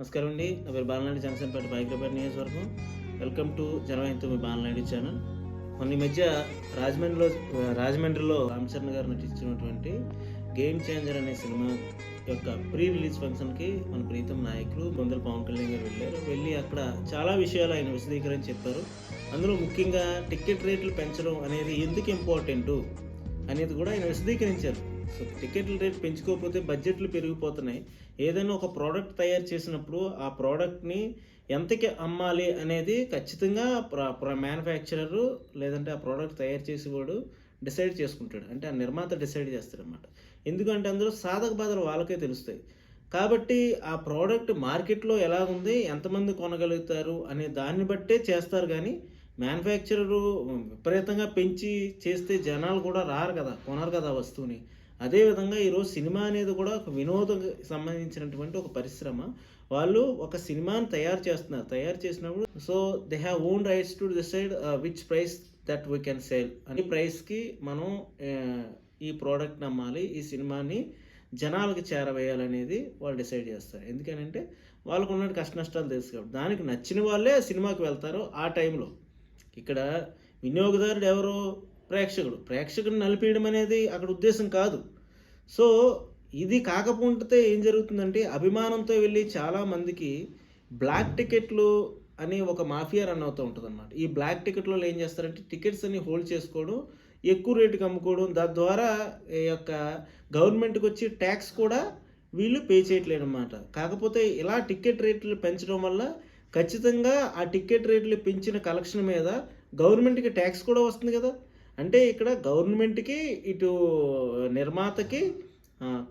నమస్కారం అండి. నా పేరు బాలనాయుడు జనసేనపేట బైక్రపేట నియోజకవర్గం. వెల్కమ్ టు జనవైంతో మీ బాలనాయుడు ఛానల్. మొన్న ఈ మధ్య రాజమండ్రిలో రాజమండ్రిలో రామచరణ్ గారు నటించినటువంటి గేమ్ చేంజర్ అనే సినిమా యొక్క ప్రీ రిలీజ్ ఫంక్షన్కి మన ప్రీతం నాయకులు బొందల పవన్ కళ్యాణ్ గారు వెళ్ళారు. వెళ్ళి అక్కడ చాలా విషయాలు ఆయన విశదీకరించి చెప్పారు. అందులో ముఖ్యంగా టికెట్ రేట్లు పెంచడం అనేది ఎందుకు ఇంపార్టెంటు అనేది కూడా ఆయన విశదీకరించారు. సో టికెట్ల రేట్ పెంచుకోకపోతే బడ్జెట్లు పెరిగిపోతున్నాయి. ఏదైనా ఒక ప్రోడక్ట్ తయారు చేసినప్పుడు ఆ ప్రోడక్ట్ని ఎంతకి అమ్మాలి అనేది ఖచ్చితంగా మ్యానుఫ్యాక్చరరు లేదంటే ఆ ప్రోడక్ట్ తయారు చేసేవాడు డిసైడ్ చేసుకుంటాడు. అంటే ఆ నిర్మాత డిసైడ్ చేస్తాడు అనమాట ఎందుకంటే అందులో సాధక బాధలు వాళ్ళకే తెలుస్తాయి. కాబట్టి ఆ ప్రోడక్ట్ మార్కెట్లో ఎలా ఉంది ఎంతమంది కొనగలుగుతారు అనే దాన్ని బట్టే చేస్తారు కానీ మ్యానుఫ్యాక్చరరు విపరీతంగా పెంచి చేస్తే జనాలు కూడా రారు కదా కొనరు కదా ఆ వస్తువుని. అదేవిధంగా ఈరోజు సినిమా అనేది కూడా ఒక వినోదం సంబంధించినటువంటి ఒక పరిశ్రమ. వాళ్ళు ఒక సినిమాని తయారు చేస్తున్నారు. తయారు చేసినప్పుడు so they have own rights to decide which price that we can sale అని ప్రైస్కి మనం uh, ఈ ప్రోడక్ట్ని అమ్మాలి ఈ సినిమాని జనాలకు చేరవేయాలనేది వాళ్ళు డిసైడ్ చేస్తారు. ఎందుకనంటే వాళ్ళకు ఉన్న కష్ట నష్టాలు తెలుసు కాబట్టి. దానికి నచ్చిన వాళ్ళే సినిమాకి వెళ్తారు ఆ టైంలో ఇక్కడ వినియోగదారుడు ఎవరు ప్రేక్షకుడు. ప్రేక్షకుడిని నలిపేయడం అనేది అక్కడ ఉద్దేశం కాదు. సో ఇది కాకపోతే ఏం జరుగుతుందంటే అభిమానంతో వెళ్ళి చాలామందికి బ్లాక్ టికెట్లు అని ఒక మాఫియా రన్ అవుతూ ఉంటుంది అనమాట ఈ బ్లాక్ టికెట్లో ఏం చేస్తారంటే టికెట్స్ అన్ని హోల్డ్ చేసుకోవడం ఎక్కువ రేటుకి అమ్ముకోవడం దాని ద్వారా ఈ యొక్క గవర్నమెంట్కి వచ్చి ట్యాక్స్ కూడా వీళ్ళు పే చేయట్లేదు అనమాట కాకపోతే ఇలా టికెట్ రేట్లు పెంచడం వల్ల ఖచ్చితంగా ఆ టికెట్ రేట్లు పెంచిన కలెక్షన్ మీద గవర్నమెంట్కి ట్యాక్స్ కూడా వస్తుంది కదా. అంటే ఇక్కడ గవర్నమెంట్కి ఇటు నిర్మాతకి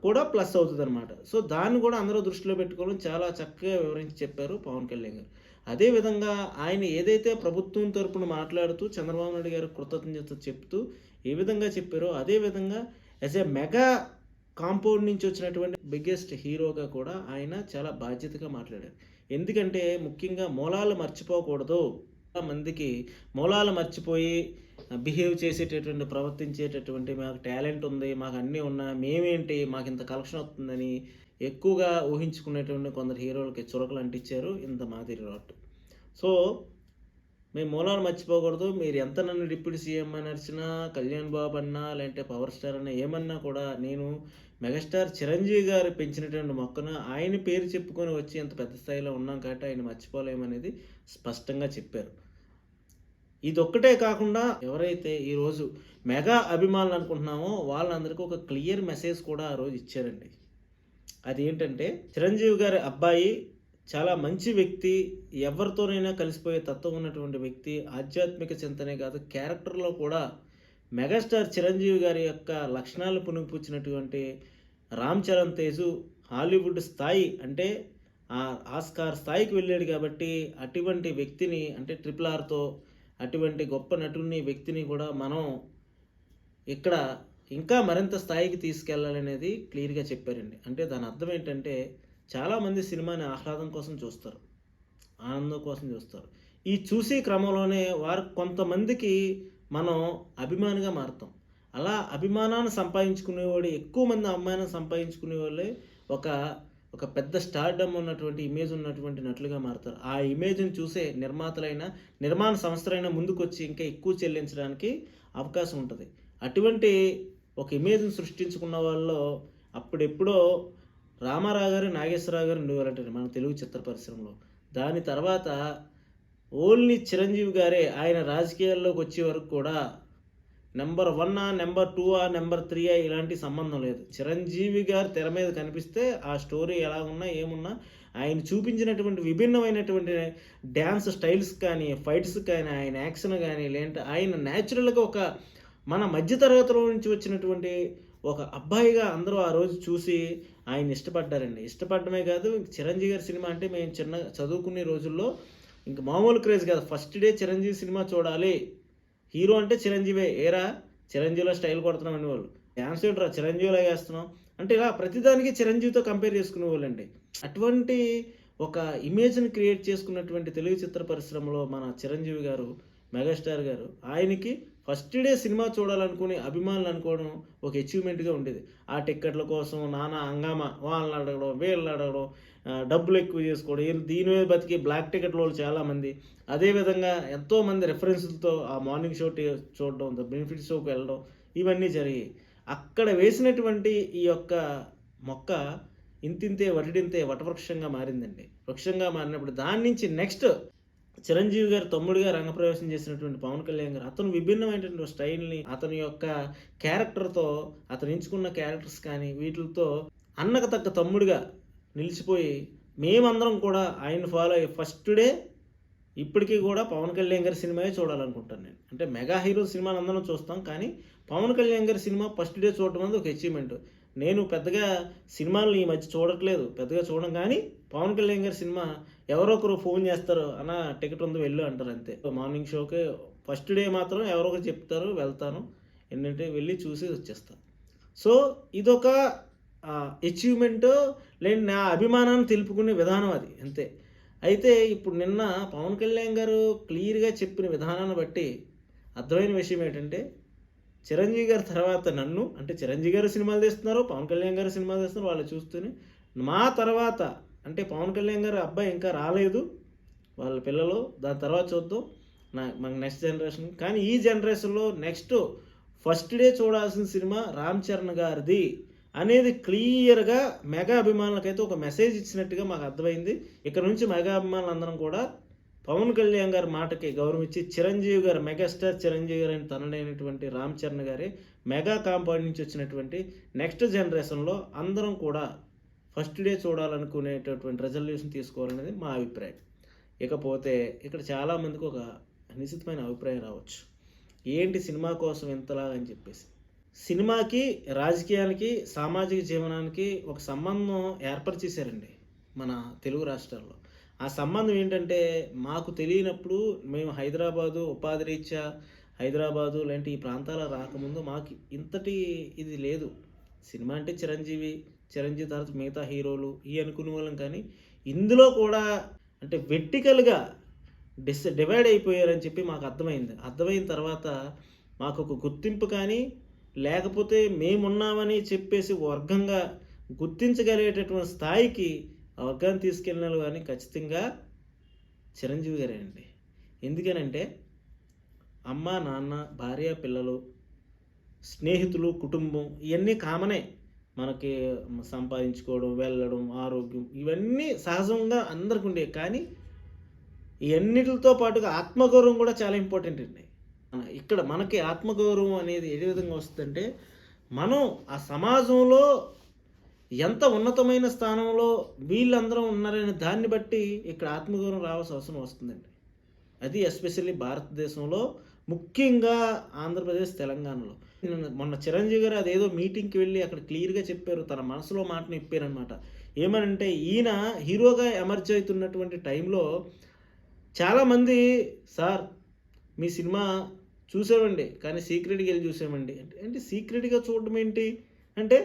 కూడా ప్లస్ అవుతుంది అనమాట సో దాన్ని కూడా అందరూ దృష్టిలో పెట్టుకోవడం చాలా చక్కగా వివరించి చెప్పారు పవన్ కళ్యాణ్ గారు. అదేవిధంగా ఆయన ఏదైతే ప్రభుత్వం తరపున మాట్లాడుతూ చంద్రబాబు నాయుడు గారు కృతజ్ఞత చెప్తూ ఏ విధంగా చెప్పారో అదే విధంగా యాజ్ ఏ మెగా కాంపౌండ్ నుంచి వచ్చినటువంటి బిగ్గెస్ట్ హీరోగా కూడా ఆయన చాలా బాధ్యతగా మాట్లాడారు. ఎందుకంటే ముఖ్యంగా మూలాలు మర్చిపోకూడదు. చాలా మందికి మూలాలు మర్చిపోయి బిహేవ్ చేసేటటువంటి ప్రవర్తించేటటువంటి మాకు టాలెంట్ ఉంది మాకు అన్నీ ఉన్నా మేమేంటి మాకు ఇంత కలెక్షన్ వస్తుందని ఎక్కువగా ఊహించుకునేటువంటి కొందరు హీరోలకి చురకలు అంటించారు ఇంత మాదిరి రాట్. సో మేము మూలాలు మర్చిపోకూడదు. మీరు ఎంత నన్ను డిప్యూటీ సీఎం అని అరిచినా కళ్యాణ్ బాబు అన్నా లేదంటే పవర్ స్టార్ అన్నా ఏమన్నా కూడా నేను మెగాస్టార్ చిరంజీవి గారు పెంచినటువంటి మొక్కను ఆయన పేరు చెప్పుకొని వచ్చి ఎంత పెద్ద స్థాయిలో ఉన్నాం కాబట్టి ఆయన మర్చిపోలేమనేది స్పష్టంగా చెప్పారు. ఇదొక్కటే కాకుండా ఎవరైతే ఈరోజు మెగా అభిమానులు అనుకుంటున్నామో వాళ్ళందరికీ ఒక క్లియర్ మెసేజ్ కూడా ఆ రోజు ఇచ్చారండి. అది ఏంటంటే చిరంజీవి గారి అబ్బాయి చాలా మంచి వ్యక్తి ఎవరితోనైనా కలిసిపోయే తత్వం ఉన్నటువంటి వ్యక్తి ఆధ్యాత్మిక చింతనే కాదు క్యారెక్టర్లో కూడా మెగాస్టార్ చిరంజీవి గారి యొక్క లక్షణాలు పునిగిపుచ్చినటువంటి రామ్ చరణ్ తేజు హాలీవుడ్ స్థాయి అంటే ఆస్కార్ స్థాయికి వెళ్ళాడు కాబట్టి అటువంటి వ్యక్తిని అంటే ట్రిపుల్ ఆర్తో అటువంటి గొప్ప నటుని వ్యక్తిని కూడా మనం ఇక్కడ ఇంకా మరింత స్థాయికి తీసుకెళ్ళాలనేది క్లియర్గా చెప్పారండి. అంటే దాని అర్థం ఏంటంటే చాలామంది సినిమాని ఆహ్లాదం కోసం చూస్తారు. ఆనందం కోసం చూస్తారు. ఈ చూసే క్రమంలోనే వారు కొంతమందికి మనం అభిమానిగా మారుతాం. అలా అభిమానాన్ని సంపాదించుకునేవాడు ఎక్కువ మంది అమ్మాయిని సంపాదించుకునే వాళ్ళే ఒక ఒక పెద్ద స్టార్డమ్ ఉన్నటువంటి ఇమేజ్ ఉన్నటువంటి నటులుగా మారుతారు. ఆ ఇమేజ్ని చూసే నిర్మాతలైన నిర్మాణ సంస్థలైనా ముందుకొచ్చి ఇంకా ఎక్కువ చెల్లించడానికి అవకాశం ఉంటుంది. అటువంటి ఒక ఇమేజ్ని సృష్టించుకున్న వాళ్ళలో అప్పుడెప్పుడో రామారావు గారు నాగేశ్వరరావు గారు ఉండేవారంటారు మన తెలుగు చిత్ర పరిశ్రమలో. దాని తర్వాత ఓన్లీ చిరంజీవి గారే ఆయన రాజకీయాల్లోకి వచ్చే వరకు కూడా నెంబర్ వన్నా నెంబర్ టూ ఆ నెంబర్ త్రీ ఆ ఇలాంటి సంబంధం లేదు. చిరంజీవి గారు తెర మీద కనిపిస్తే ఆ స్టోరీ ఎలా ఉన్నా ఏమున్నా ఆయన చూపించినటువంటి విభిన్నమైనటువంటి డ్యాన్స్ స్టైల్స్ కానీ ఫైట్స్ కానీ ఆయన యాక్షన్ కానీ లేదంటే ఆయన న్యాచురల్గా ఒక మన మధ్యతరగతిలో నుంచి వచ్చినటువంటి ఒక అబ్బాయిగా అందరూ ఆ రోజు చూసి ఆయన ఇష్టపడ్డారండి. ఇష్టపడమే కాదు చిరంజీవి గారి సినిమా అంటే మేము చిన్న చదువుకునే రోజుల్లో ఇంక మామూలు క్రేజ్ కాదు. ఫస్ట్ డే చిరంజీవి సినిమా చూడాలి హీరో అంటే చిరంజీవే. ఏరా చిరంజీవిలో స్టైల్ కొడుతున్నాం అనేవాళ్ళు డ్యాన్స్ ఏంట్రా చిరంజీవిలో వేస్తున్నాం. అంటే ఇలా ప్రతిదానికి చిరంజీవితో కంపేర్ చేసుకునే వాళ్ళండి అటువంటి ఒక ఇమేజ్ని క్రియేట్ చేసుకున్నటువంటి తెలుగు చిత్ర పరిశ్రమలో మన చిరంజీవి గారు మెగాస్టార్ గారు ఆయనకి ఫస్ట్ డే సినిమా చూడాలనుకుని అభిమానులు అనుకోవడం ఒక అచీవ్మెంట్గా ఉండేది. ఆ టిక్కెట్ల కోసం నానా హంగామా వాళ్ళని అడగడం వీళ్ళని అడగడం డబ్బులు ఎక్కువ చేసుకోవడం. దీని మీద బతికి బ్లాక్ టికెట్ వాళ్ళు చాలామంది. అదేవిధంగా ఎంతోమంది రెఫరెన్స్లతో ఆ మార్నింగ్ షో చూడడం ద బెనిఫిట్ షోకి వెళ్ళడం ఇవన్నీ జరిగాయి. అక్కడ వేసినటువంటి ఈ యొక్క మొక్క ఇంతింతే వటిడింతే వటవృక్షంగా మారిందండి. వృక్షంగా మారినప్పుడు దాని నుంచి నెక్స్ట్ చిరంజీవి గారు తమ్ముడిగా రంగప్రవేశం చేసినటువంటి పవన్ కళ్యాణ్ గారు అతను విభిన్నమైనటువంటి స్టైల్ని అతని యొక్క క్యారెక్టర్తో అతను ఎంచుకున్న క్యారెక్టర్స్ కానీ వీటితో అన్నకు తగ్గ తమ్ముడిగా నిలిచిపోయి మేమందరం కూడా ఆయన ఫాలో అయ్యి ఫస్ట్ డే ఇప్పటికీ కూడా పవన్ కళ్యాణ్ గారి సినిమాయే చూడాలనుకుంటాను నేను. అంటే మెగా హీరో సినిమాని అందరం చూస్తాం కానీ పవన్ కళ్యాణ్ గారి సినిమా ఫస్ట్ డే చూడటం అనేది ఒక అచీవ్మెంట్ నేను పెద్దగా సినిమాలు ఈ మధ్య చూడట్లేదు పెద్దగా చూడడం కానీ పవన్ కళ్యాణ్ గారి సినిమా ఎవరో ఒకరు ఫోన్ చేస్తారు అన్న టికెట్ ఉంది వెళ్ళు అంటారు అంతే. మార్నింగ్ షోకి ఫస్ట్ డే మాత్రం ఎవరో ఒకరు చెప్తారు వెళ్తాను. ఏంటంటే వెళ్ళి చూసి వచ్చేస్తాను సో ఇదొక అచీవ్మెంట్ లేని నా అభిమానాన్ని తెలుపుకునే విధానం అది అంతే. అయితే ఇప్పుడు నిన్న పవన్ కళ్యాణ్ గారు క్లియర్గా చెప్పిన విధానాన్ని బట్టి అర్థమైన విషయం ఏంటంటే చిరంజీవి గారి తర్వాత నన్ను అంటే చిరంజీవి గారు సినిమాలు తీస్తున్నారు పవన్ కళ్యాణ్ గారు సినిమాలు తీస్తున్నారు వాళ్ళు చూస్తూనే మా తర్వాత అంటే పవన్ కళ్యాణ్ గారు అబ్బాయి ఇంకా రాలేదు వాళ్ళ పిల్లలు దాని తర్వాత చూద్దాం నా మన నెక్స్ట్ జనరేషన్ కానీ ఈ జనరేషన్లో నెక్స్ట్ ఫస్ట్ డే చూడాల్సిన సినిమా రామ్ చరణ్ గారిది. అనేది క్లియర్గా మెగా అభిమానులకైతే ఒక మెసేజ్ ఇచ్చినట్టుగా మాకు అర్థమైంది. ఇక్కడ నుంచి మెగా అభిమానులు అందరం కూడా పవన్ కళ్యాణ్ గారి మాటకి గౌరవం ఇచ్చి చిరంజీవి గారు మెగాస్టార్ చిరంజీవి గారు అని తనడైనటువంటి రామ్ చరణ్ గారి మెగా కాంపౌండ్ నుంచి వచ్చినటువంటి నెక్స్ట్ జనరేషన్లో అందరం కూడా ఫస్ట్ డే చూడాలనుకునేటటువంటి రిజల్యూషన్ తీసుకోవాలనేది మా అభిప్రాయం. ఇకపోతే ఇక్కడ చాలామందికి ఒక నిశ్చితమైన అభిప్రాయం రావచ్చు. ఏంటి సినిమా కోసం ఇంతలా అని చెప్పేసి. సినిమాకి రాజకీయానికి సామాజిక జీవనానికి ఒక సంబంధం ఏర్పరిచేశారండి మన తెలుగు రాష్ట్రాల్లో. ఆ సంబంధం ఏంటంటే మాకు తెలియనప్పుడు మేము హైదరాబాదు ఉపాధి రీత్యా హైదరాబాదు లాంటి ఈ ప్రాంతాల రాకముందు మాకు ఇంతటి ఇది లేదు. సినిమా అంటే చిరంజీవి చిరంజీవి తర్వాత మిగతా హీరోలు ఈ అనుకునే వాళ్ళం కానీ ఇందులో కూడా అంటే వెర్టికల్గా డిస్ డివైడ్ అయిపోయారని చెప్పి మాకు అర్థమైంది. అర్థమైన తర్వాత మాకు ఒక గుర్తింపు కానీ లేకపోతే మేమున్నామని చెప్పేసి వర్గంగా గుర్తించగలిగేటటువంటి స్థాయికి ఆ వర్గాన్ని తీసుకెళ్ళిన కానీ ఖచ్చితంగా చిరంజీవి గారేనండి ఎందుకనంటే అమ్మ నాన్న భార్య పిల్లలు స్నేహితులు కుటుంబం ఇవన్నీ కామనే మనకి సంపాదించుకోవడం వెళ్ళడం ఆరోగ్యం ఇవన్నీ సహజంగా అందరికి ఉండే కానీ ఇవన్నిటితో పాటుగా ఆత్మగౌరవం కూడా చాలా ఇంపార్టెంట్ అండి. ఇక్కడ మనకి ఆత్మగౌరవం అనేది ఏ విధంగా వస్తుందంటే మనం ఆ సమాజంలో ఎంత ఉన్నతమైన స్థానంలో వీళ్ళందరూ ఉన్నారనే దాన్ని బట్టి ఇక్కడ ఆత్మగౌరవం రావాల్సిన అవసరం వస్తుందండి. అది ఎస్పెషల్లీ భారతదేశంలో ముఖ్యంగా ఆంధ్రప్రదేశ్ తెలంగాణలో. మొన్న చిరంజీవి గారు అదేదో మీటింగ్కి వెళ్ళి అక్కడ క్లియర్గా చెప్పారు తన మనసులో మాటను ఇప్పారనమాట ఏమనంటే ఈయన హీరోగా ఎమర్జ్ అవుతున్నటువంటి టైంలో చాలామంది సార్ మీ సినిమా చూసామండి కానీ సీక్రెట్గా వెళ్ళి చూసామండి. అంటే అంటే సీక్రెట్గా చూడడం ఏంటి? అంటే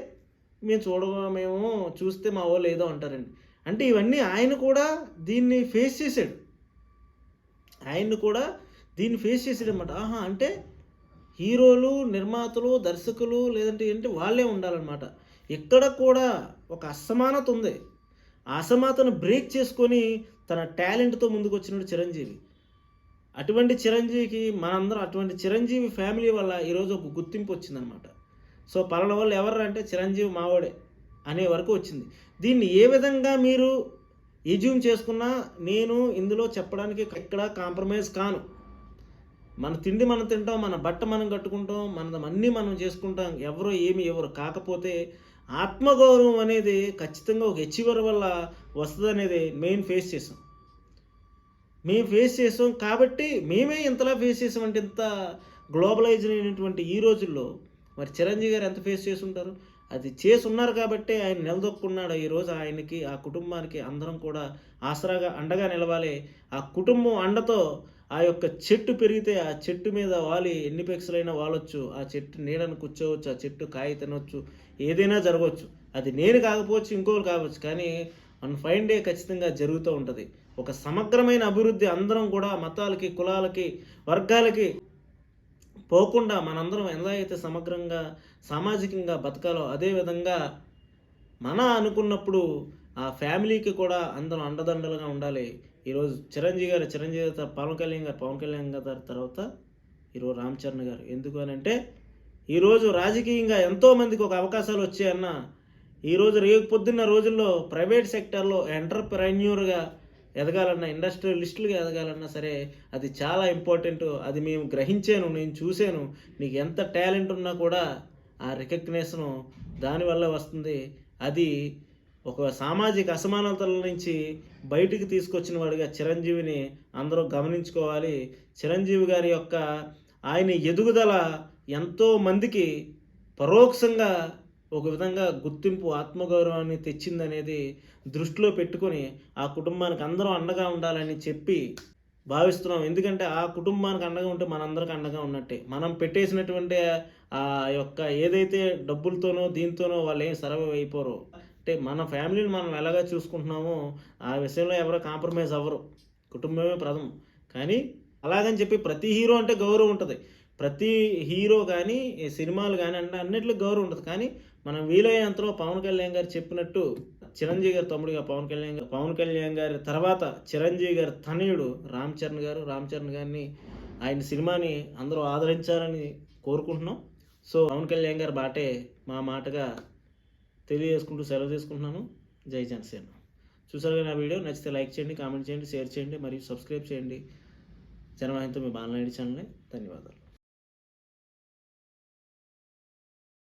మేము చూడ మేము చూస్తే మా వాళ్ళు ఏదో అంటారండి. అంటే ఇవన్నీ ఆయన కూడా దీన్ని ఫేస్ చేశాడు. ఆయన్ని కూడా దీన్ని ఫేస్ చేశాడు అనమాట ఆహా అంటే హీరోలు నిర్మాతలు దర్శకులు లేదంటే ఏంటి వాళ్ళే ఉండాలన్నమాట. ఇక్కడ కూడా ఒక అసమానత ఉంది. ఆ అసమానతను బ్రేక్ చేసుకొని తన టాలెంట్తో ముందుకు వచ్చినాడు చిరంజీవి. అటువంటి చిరంజీవికి మనందరం అటువంటి చిరంజీవి ఫ్యామిలీ వల్ల ఈరోజు ఒక గుర్తింపు వచ్చిందనమాట సో పలానా వాళ్ళు ఎవరు అంటే చిరంజీవి మావాడే అనే వరకు వచ్చింది. దీన్ని ఏ విధంగా మీరు ఎజ్యూమ్ చేసుకున్నా నేను ఇందులో చెప్పడానికి ఎక్కడ కాంప్రమైజ్ కాను. మన తిండి మనం తింటాం మన బట్ట మనం కట్టుకుంటాం మన అన్నీ మనం చేసుకుంటాం ఎవరో ఏమి ఎవరు కాకపోతే ఆత్మగౌరవం అనేది ఖచ్చితంగా ఒక హెచ్వర్ వల్ల వస్తుంది అనేది మెయిన్ ఫేస్ చేసాం. మేము ఫేస్ చేసాం కాబట్టి మేమే ఇంతలా ఫేస్ చేసామంటే ఇంత గ్లోబలైజ్ అయినటువంటి ఈ రోజుల్లో మరి చిరంజీవి గారు ఎంత ఫేస్ చేసి ఉంటారు? అది చేసి ఉన్నారు కాబట్టి ఆయన నిలదొక్కున్నాడు. ఈరోజు ఆయనకి ఆ కుటుంబానికి అందరం కూడా ఆసరాగా అండగా నిలవాలి. ఆ కుటుంబం అండతో ఆ యొక్క చెట్టు పెరిగితే ఆ చెట్టు మీద వాలి. ఎన్ని పెక్సలైనా వాలొచ్చు. ఆ చెట్టు నీడను కూర్చోవచ్చు. ఆ చెట్టు కాయ తినవచ్చు ఏదైనా జరగవచ్చు అది నేను కాకపోవచ్చు ఇంకోరు కావచ్చు. కానీ వన్ ఫైన్ డే ఖచ్చితంగా జరుగుతూ ఉంటుంది. ఒక సమగ్రమైన అభివృద్ధి అందరం కూడా మతాలకి కులాలకి వర్గాలకి పోకుండా మనందరం ఎలా అయితే సమగ్రంగా సామాజికంగా బతకాలో అదేవిధంగా మన అనుకున్నప్పుడు ఆ ఫ్యామిలీకి కూడా అందరం అండదండలుగా ఉండాలి. ఈరోజు చిరంజీవి గారు చిరంజీవి గారు పవన్ కళ్యాణ్ గారు పవన్ కళ్యాణ్ గారి తర్వాత ఈరోజు రామ్ చరణ్ గారు. ఎందుకు అని అంటే ఈరోజు రాజకీయంగా ఎంతోమందికి ఒక అవకాశాలు వచ్చాయన్న ఈరోజు రేపు పొద్దున్న రోజుల్లో ప్రైవేట్ సెక్టర్లో ఎంటర్ప్రెన్యూర్గా ఎదగాలన్నా ఇండస్ట్రియలిస్టులుగా ఎదగాలన్నా సరే అది చాలా ఇంపార్టెంట్. అది మేము గ్రహించాను నేను చూశాను. నీకు ఎంత టాలెంట్ ఉన్నా కూడా ఆ రికగ్నేషను దానివల్ల వస్తుంది. అది ఒక సామాజిక అసమానతల నుంచి బయటికి తీసుకొచ్చిన వాడిగా చిరంజీవిని అందరూ గమనించుకోవాలి. చిరంజీవి గారి యొక్క ఆయన ఎదుగుదల ఎంతో మందికి పరోక్షంగా ఒక విధంగా గుర్తింపు ఆత్మగౌరవాన్ని తెచ్చిందనేది దృష్టిలో పెట్టుకొని ఆ కుటుంబానికి అందరూ అండగా ఉండాలని చెప్పి భావిస్తున్నాం. ఎందుకంటే ఆ కుటుంబానికి అండగా ఉంటే మనందరికి అండగా ఉన్నట్టే. మనం పెట్టేసినటువంటి ఆ యొక్క ఏదైతే డబ్బులతోనో దీంతోనో వాళ్ళు ఏం సర్వైవ్ అయిపోరు. అంటే మన ఫ్యామిలీని మనం ఎలాగా చూసుకుంటున్నామో ఆ విషయంలో ఎవరో కాంప్రమైజ్ అవ్వరు. కుటుంబమే ప్రథమం. కానీ అలాగని చెప్పి ప్రతి హీరో అంటే గౌరవం ఉంటుంది. ప్రతి హీరో కానీ సినిమాలు కానీ అంటే అన్నిట్లో గౌరవం ఉంటుంది. కానీ మనం వీలైనంతలో పవన్ కళ్యాణ్ గారు చెప్పినట్టు చిరంజీవి గారి తమ్ముడిగా పవన్ కళ్యాణ్ గారు పవన్ కళ్యాణ్ గారి తర్వాత చిరంజీవి గారి తనయుడు రామ్ చరణ్ గారు. రామ్ చరణ్ గారిని ఆయన సినిమాని అందరూ ఆదరించాలని కోరుకుంటున్నాం. సో పవన్ కళ్యాణ్ గారి బాటే మా మాటగా తెలియజేసుకుంటూ సెలవు తీసుకుంటున్నాను. జై జనసేన. చూసారు కదా నా వీడియో? నచ్చితే లైక్ చేయండి కామెంట్ చేయండి షేర్ చేయండి మరియు సబ్స్క్రైబ్ చేయండి. జనవాహితో మీ బాలనాయుడు ఛానల్ని. ధన్యవాదాలు.